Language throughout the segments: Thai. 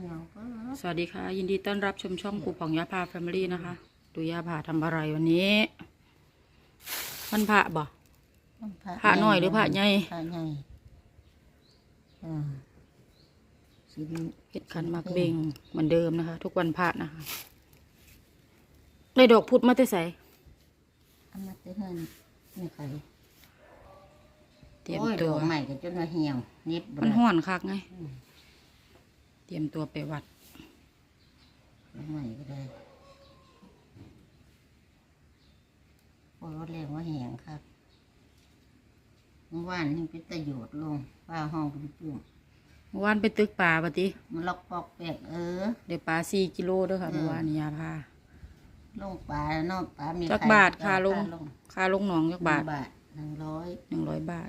เหนียวก็สวัสดีค่ะ ยินดีต้อนรับชมช่องปู่ผ่องยาพาแฟมิลี่นะคะ ดูยาพาทำอะไรวันนี้มันพระบ่พระน้อยหรือพระใหญ่พระใหญ่อ่าสินเห็ดขันหมักเบงเหมือนเดิมนะคะ ทุกวันพระนะคะได้ดอกพุธมาแต่ใสเอามาเต้นนั่นนี่ใครเตรียมโอ้ยตัดวอกใหม่ก็จนว่าเหี่ยวนิบมันห่อนคักไงเตรียมตัวไปวัดดอกใหม่ก็ได้โอ้ยรถแรงว่าแหงครับเมื่อวานยังเป็นตะโยดลงว่าห้องเป็นปุ่มเมื่อวานไปตึกป่าปะติมันล็อกปอกแปกเออ เดี๋ยวปลาสี่กิโลเด้วยค่ะอืมเมื่อวานนี้ยาพาลงปลาเนอกปลามีจักไข่บาทค่าลงลงค่าลงหนองจักบาทบาทหนึ่งร้อยหนึ่งร้อยบาท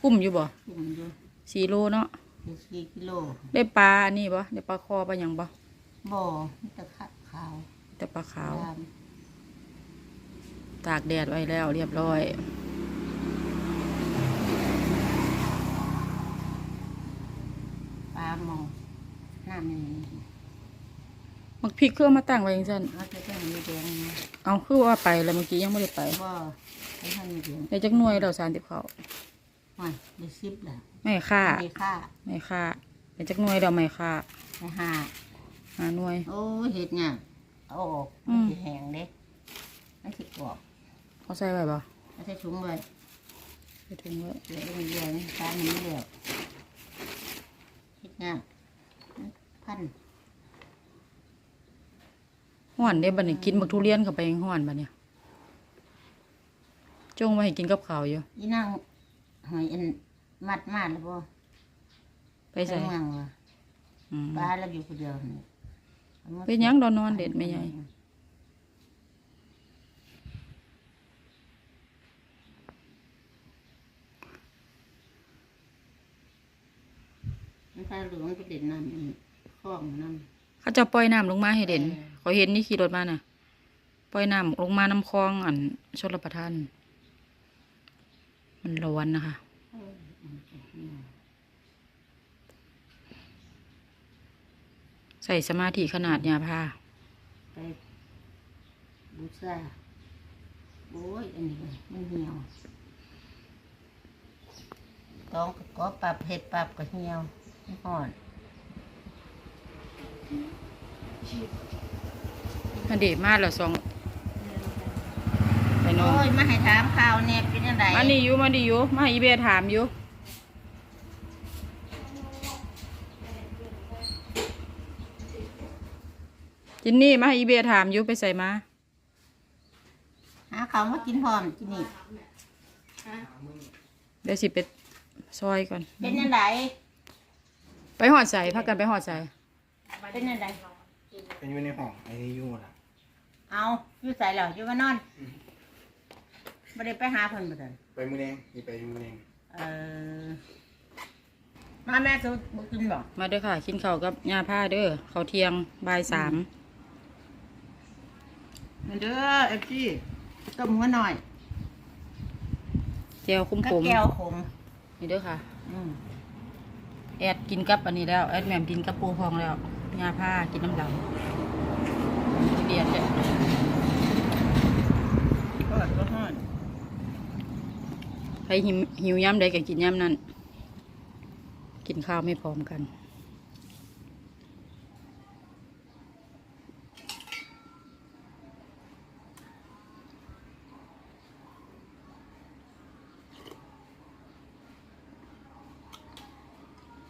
คุ้มอยู่บ่คุมอยู่สี่โลเนาะ คือสี่กิโลได้ปลาอันนี้บ่ได้ปลาคอปลาหยังบ่บ่อมีแตะขะขาวแต่ปลาขาว ดตากแดดไว้แล้วเรียบร้อยำปลาหมอน้ำมันมีมักพริกเครื่องมาตั้งไว้ยังซั่นเราจะต้องมีแดงนะเอาคือว่าไปแล้วเมื่อกี้ยังไม่ได้ไปบ่ไม่ให้มีแดงได้จักหน่วยเราสารติบเขาไม่ได้สิบแหละ ไม่ค่าไม่ค่าไม่ค่าได้จักหน่วยเราไม่ค่าไม่ห้าหาหน่วย โอ้ยเห็ดเนี่ยเอาออกอืมันม สิแห้งเด้ไม่สิกรอบเขาใส่ไว้บ่ไม่ใช่ถุงเลยใส่ถุงไว้เหลือเรื่อยๆนี่ปลาหนีเหลือเห็ดเนี่ยพันห้อนเด้บัดนี้กินบักทุเรียนเข้าไปยังห้อนบัดเนี่ยจงไว้ให้กินกับข้าวอยู่ อีนั่งหอยอัน มัดมาแล้วบ่ไปใส่เมืองวะอืมปลาเราอยู่คนเดียวนี่อามาเป็นหยังดอนนอนเด็ดไม่ใหญ่มันถ้าเหลืองก็เด่นน้ำนี่คล้องน้เขาจะปล่อยน้ำลงมาให้เด่นเออเขาเห็นนี่ขี่รถมาน่ะ ปล่อยน้ำลงมาน้ำคลองอันชลประทาน มันร้อนนะคะ ใส่สมาธิขนาดยาพาำไปบูชาโอ้ยอันนี้ก็มันเหี่ยวต้องก็ก็ปรับเห็ดปรับก็เหี่ยวมันห่อนอันเดมาแล้วสองไปนอโอ้นยมาให้ถามข่าวเนี่ยเป็นยังไงมานี่อยู่มาดีอยู่มาให้อีเบถามอยู่ จินนี่มาให้อีเบถามอยู่ไปใส่มา หาข่าวมากินพร้อมกินนี่เดี๋ยวสิไปซอยก่อน เป็นยังไงไปหอดใส่พักกันไปหอดใส่เป็นยังไงเป็นอยู่ในห้องไอซียูล่ะเอาอยู่ใส่เหรออยู่ว่านอนไม่ได้ไปหาเพิ่นบ่เดินไปมือแดงนี่ไปมือแดงเออมาแม่ซื้อบุกินบ่มาเด้อค่ะกินข้าวกับยาผ้าเด้อข้าวเที่ยงบ่ายสาม เด้อเอฟซีต้มหัวหน่อยเจียวคุ้มกับผมแก้วขมนี่เด้อค่ะ อืมแอดกินกับอันนี้แล้ว แอดแหม่มกินกับปูพองแล้วยาผ้ากินน้ำดำเบียดเนี่ยก็ก็ฮ้อนใครหิวหิวย้ำใดก็กินย้ำนั้น กินข้าวไม่พร้อมกัน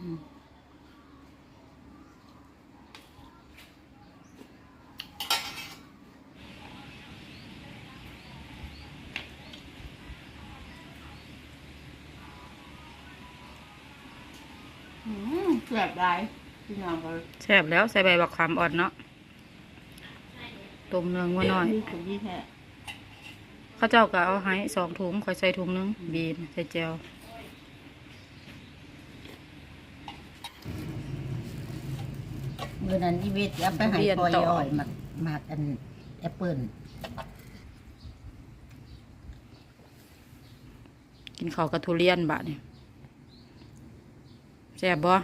อื มเสียบได้พี่น้องก็แซ่บแล้วใส่ใบบักขามอ่อนเนาะต้มเนื้องัวน้อย มีถุงที่แท้เข้าเจ้าก็เอาให้สองถุงคอยใส่ถุงนึง บีบใส่เจลมื้อนั้นอีเวทเอาไปให้ปอยอ้อยมามากันแอปเปิ้ลกินข้าวกับทุเรียนบะเนี่ยแซ่บบ่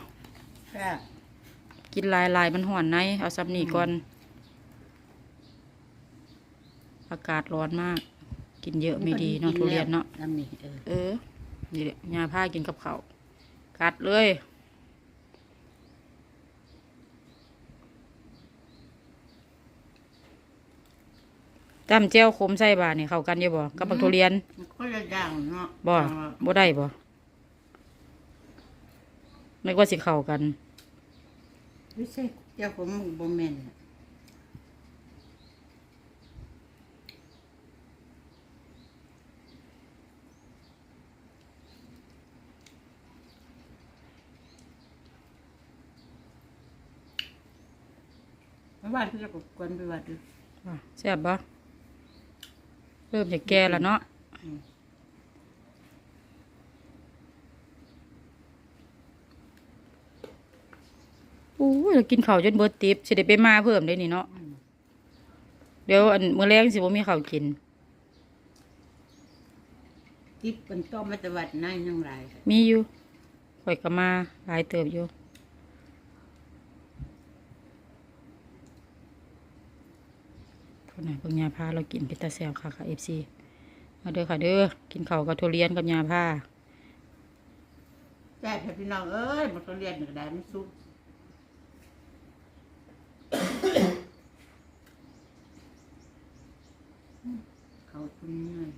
แซ่บกินกินหลายลายๆมันห่อนในเอาซับนี่ก่อน อากาศร้อนมาก กินเยอะไม่ดีเนาะทุเรียนเนาะน้ำนี่เออเออนี่แหละยาผ้ากินกับเขาวกัดเลยตำเจ้วขมใส่บานี่เข้ากันอยู่บ่กับบักทุเรียนมันคนละอย่างเนาะบ่เอาบ่ได้บ่ นึกว่าสิเข้ากันไม่ใช่เจ้าผมบ่แม่นน่ะเมื่อวานพี่จะกกวนไปวัดดูว่าแซ่บบ่เริ่มจะแก่แล้วเนาะ อืมอู้ยเรากินข้าวจนเบิดติบสิได้ไปมาเพิ่มได้นี่เนาะอืมเดี๋ยวอันมื้อแรงสิบ่มีข้าวกินทิพย์เป็นต้อมมาตวัดนั่นยังไรมีอยู่ข่อยก็มาหลายเติบอยู่คนไหนเพิ่งยาพาเรากินพิตาแซวค่ะค่ะเอฟซีมาเด้อค่ะเด้อกินข้าวกับทุเรียนกับยาผ้าแจ้พี่น้องเอ้ยมันก็เรียนหนึ่งได้มันซุป เขาคุณเงิน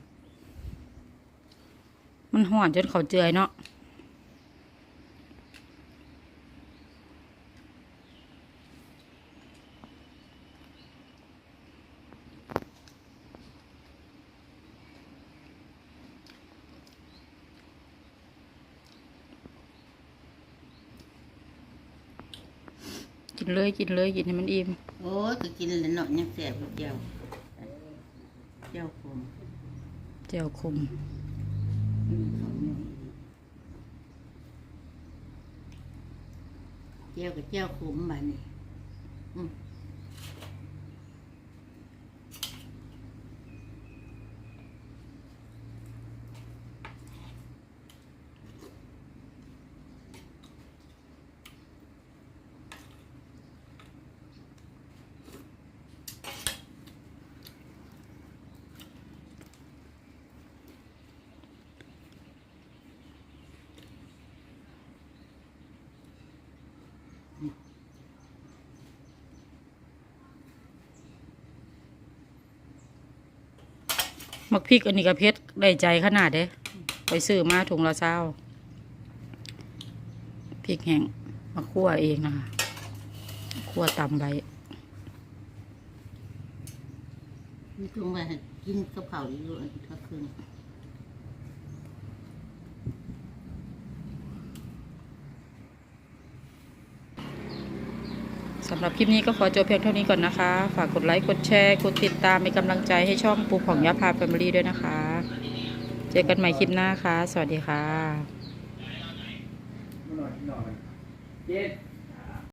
มันห่อนจนเขาเจือยเนาะกินเลยกินเลยกินให้มันอิ่ม โอ้ยก็กินแล้วเนาะยังแสบอยู่เดียว เจ้าผมเจียวคุมอืมเขาเนี่ยเจ้ากับเจ้าขมบ้านนี่อืม มักพริกอันนี้กับเพชรได้ใจขนาดเด้ไปซื้อมาถุงละเช้าพริกแห้งมาคั่วเองนะคะคั่วตำใบนี่คือว่าให้กินกับข้าวอยู่อันก็คืน สำหรับคลิปนี้ก็ขอจบเพียงเท่านี้ก่อนนะคะ ฝากกดไลค์ กดแชร์ กดติดตามเป็นกำลังใจให้ช่องปูผ่องยาพาแฟมิลี่ด้วยนะคะ เจอกันใหม่คลิปหน้าค่ะ สวัสดีค่ะ